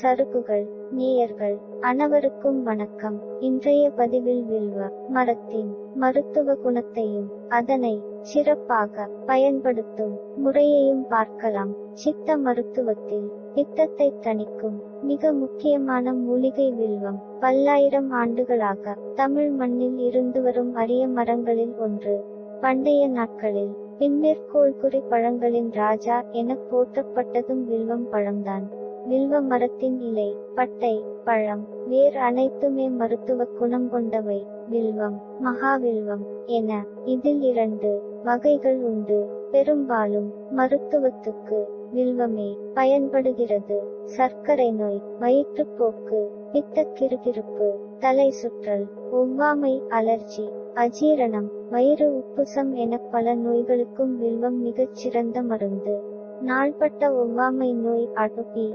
சருகுகள் நேயர்கள் அனைவருக்கும் வணக்கம். இன்றைய பதிவில் வில்வ மரத்தின் மருத்துவ குணத்தையும் அதனை சிறப்பாக பயன்படுத்தும் முறையையும் பார்க்கலாம். சித்த மருத்துவத்தில் பித்தத்தை தணிக்கும் மிக முக்கியமான மூலிகை வில்வம் பல்லாயிரம் ஆண்டுகளாக தமிழ் மண்ணில் இருந்து வரும் அரிய மரங்களில் ஒன்று. பண்டைய நாட்களில் பின்மேற்கோள் குறி பழங்களின் ராஜா என போற்றப்பட்டதும் வில்வம் பழம்தான். வில்வ மரத்தின் இலை பட்டை பழம் வேர் அனைத்துமே மருத்துவ குணம் கொண்டவை. வில்வம் மகாவில்வம் என இதில் இரண்டு வகைகள் உண்டு. பெரும்பாலும் மருத்துவத்துக்கு வில்வமே பயன்படுகிறது. சர்க்கரை நோய் வயிற்றுப்போக்கு பித்தக்கிருகிருப்பு தலை சுற்றல் ஒவ்வாமை அலர்ஜி அஜீரணம் வயிறு உப்புசம் என பல நோய்களுக்கும் வில்வம் மிகச் சிறந்த மருந்து. நாள்பட்ட ஒவ்வாமை நோய் அடுப்பி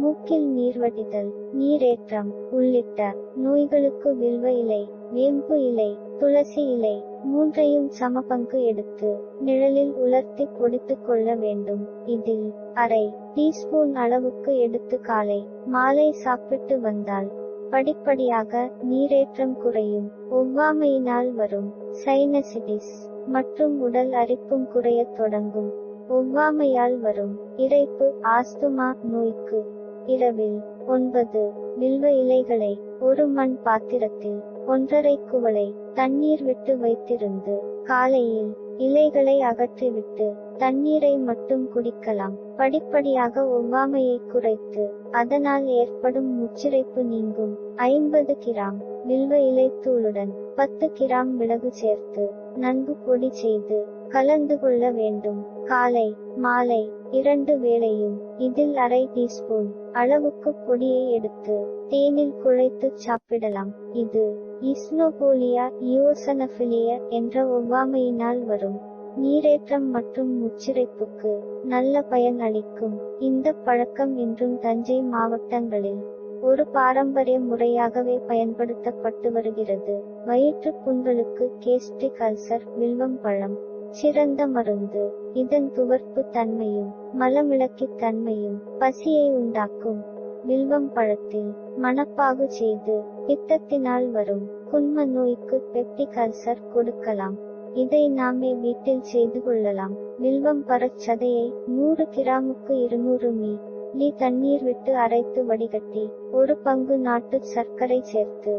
மூக்கில் நீர்வடிதல் நீரேற்றம் உள்ளிட்ட நோய்களுக்கு வில்வ இலை வேம்பு இலை துளசி இலை மூன்றையும் சமபங்கு எடுத்து நிழலில் உலர்த்தி பொடித்துக் கொள்ள வேண்டும். இதில் அரை டீஸ்பூன் அளவுக்கு எடுத்து காலை மாலை சாப்பிட்டு வந்தால் படிப்படியாக நீரேற்றம் குறையும். ஒவ்வாமையினால் வரும் சைனசிடிஸ் மற்றும் உடல் அரிப்பும் குறையத் தொடங்கும். ஒவ்வாமையால் வரும் இறைப்பு ஆஸ்துமா நோய்க்கு இரவில் ஒன்பது வில்வ இலைகளை ஒரு மண் பாத்திரத்தில் ஒன்றரை குவளை தண்ணீர் விட்டு வைத்திருந்து காலையில் இலைகளை அகற்றிவிட்டு தண்ணீரை மட்டும் குடிக்கலாம். படிப்படியாக ஒவ்வாமையை குறைத்து அதனால் ஏற்படும் முச்சிரைப்பு நீங்கும் ஐம்பது கிராம். வில்வ இலைத்தூளுடன் பத்து கிராம் மிளகு சேர்த்து நன்கு பொடி செய்து கலந்து கொள்ள வேண்டும். காலை மாலை இரண்டு வேளையும் இதில் அரை டீஸ்பூன் அளவுக்கு பொடியை எடுத்து தேனில் குழைத்து சாப்பிடலாம். இது இஸ்னோபோலியா இயோசனபிலிய என்ற ஒவ்வாமையினால் வரும். நீரேற்றம் மற்றும் முச்சிரைப்புக்கு நல்ல பயன் அளிக்கும் இந்த பழக்கம் இன்றும் தஞ்சை மாவட்டங்களில் ஒரு பாரம்பரிய முறையாகவே பயன்படுத்தப்பட்டு வருகிறது. வயிற்றுப் புண்களுக்கு கேஸ்ட்ரிக் அல்சர் வில்வம் பழம் சிறந்த மருந்து. இதன் துவர்ப்பு தன்மையும் மலமிளக்கி தன்மையும் பசியை உண்டாக்கும். வில்வம் பழத்தில் மணப்பாகு செய்து பித்தத்தினால் வரும் குன்ம நோய்க்கு பெப்டிக் அல்சர் கொடுக்கலாம். இதை நாமே வீட்டில் செய்து கொள்ளலாம். வில்வம் பரச்சதையை நூறு கிராமுக்கு இருநூறு மீ. லி தண்ணீர் விட்டு அரைத்து வடிகட்டி ஒரு பங்கு நாட்டு சர்க்கரை சேர்த்து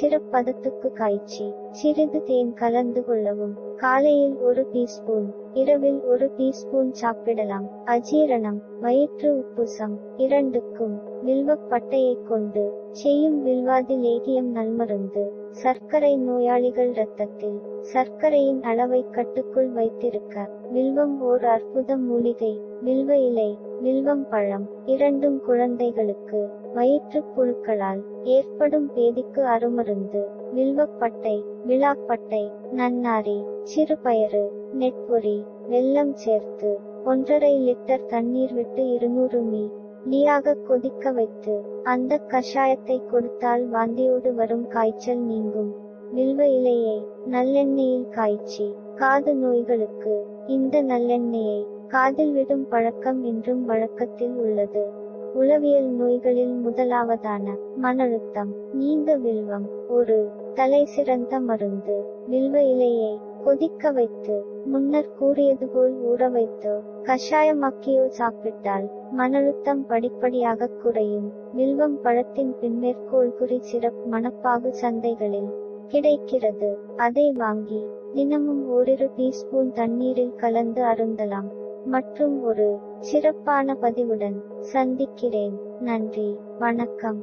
சிறப்பதத்துக்கு காய்ச்சி சிறிது தேன் கலந்து கொள்ளவும். காலையில் ஒரு டீஸ்பூன் இரவில் ஒரு டீஸ்பூன் சாப்பிடலாம். அஜீரணம் வயிற்று உப்புசம் இரண்டுக்கும். வில்வப் பட்டையை கொண்டு செய்யும் வில்வாதி லேகியம் நல்மருந்து சர்க்கரை நோயாளிகள் இரத்தத்தில் சர்க்கரையின் அளவை கட்டுக்குள் வைத்திருக்க. வில்வம் ஓர் அற்புத மூலிகை வில்வ இலை வில்வம் பழம் இரண்டும் குழந்தைகளுக்கு வயிற்றுப் புழுக்களால் ஏற்படும் பேதிக்கு அருமருந்து வில்வப்பட்டை விழாப்பட்டை நன்னாரி சிறுபயறு நெற்பொரி வெல்லம் சேர்த்து ஒன்றரை லிட்டர் தண்ணீர் விட்டு இருநூறு மீ. நீராக கொதிக்க வைத்து அந்த கஷாயத்தை கொடுத்தால் வாந்தியோடு வரும் காய்ச்சல் நீங்கும். வில்வ இலையை நல்லெண்ணெயில் காய்ச்சி காது நோய்களுக்கு இந்த நல்லெண்ணெயை காதில் விடும் பழக்கம் இன்றும் வழக்கத்தில் உள்ளது. உளவியல் நோய்களில் முதலாவதான மனழுத்தம் நீங்க வில்வம் ஒரு தலை சிறந்த மருந்து வில்வ இலையை கொதிக்க வைத்து முன்னர் கூறியது போல் ஊற வைத்து கஷாயமாக்கியோ சாப்பிட்டால் மனழுத்தம் படிப்படியாக குறையும். வில்வம் பழத்தின் பின்மேற்கோள் குறி சிறப் மணப்பாகு சந்தைகளில் கிடைக்கிறது. அதை வாங்கி தினமும் ஓரிரு டீஸ்பூன் தண்ணீரில் கலந்து அருந்தலாம். மற்றும் ஒரு சிறப்பான பதிவுடன் சந்திக்கிறேன். நன்றி. வணக்கம்.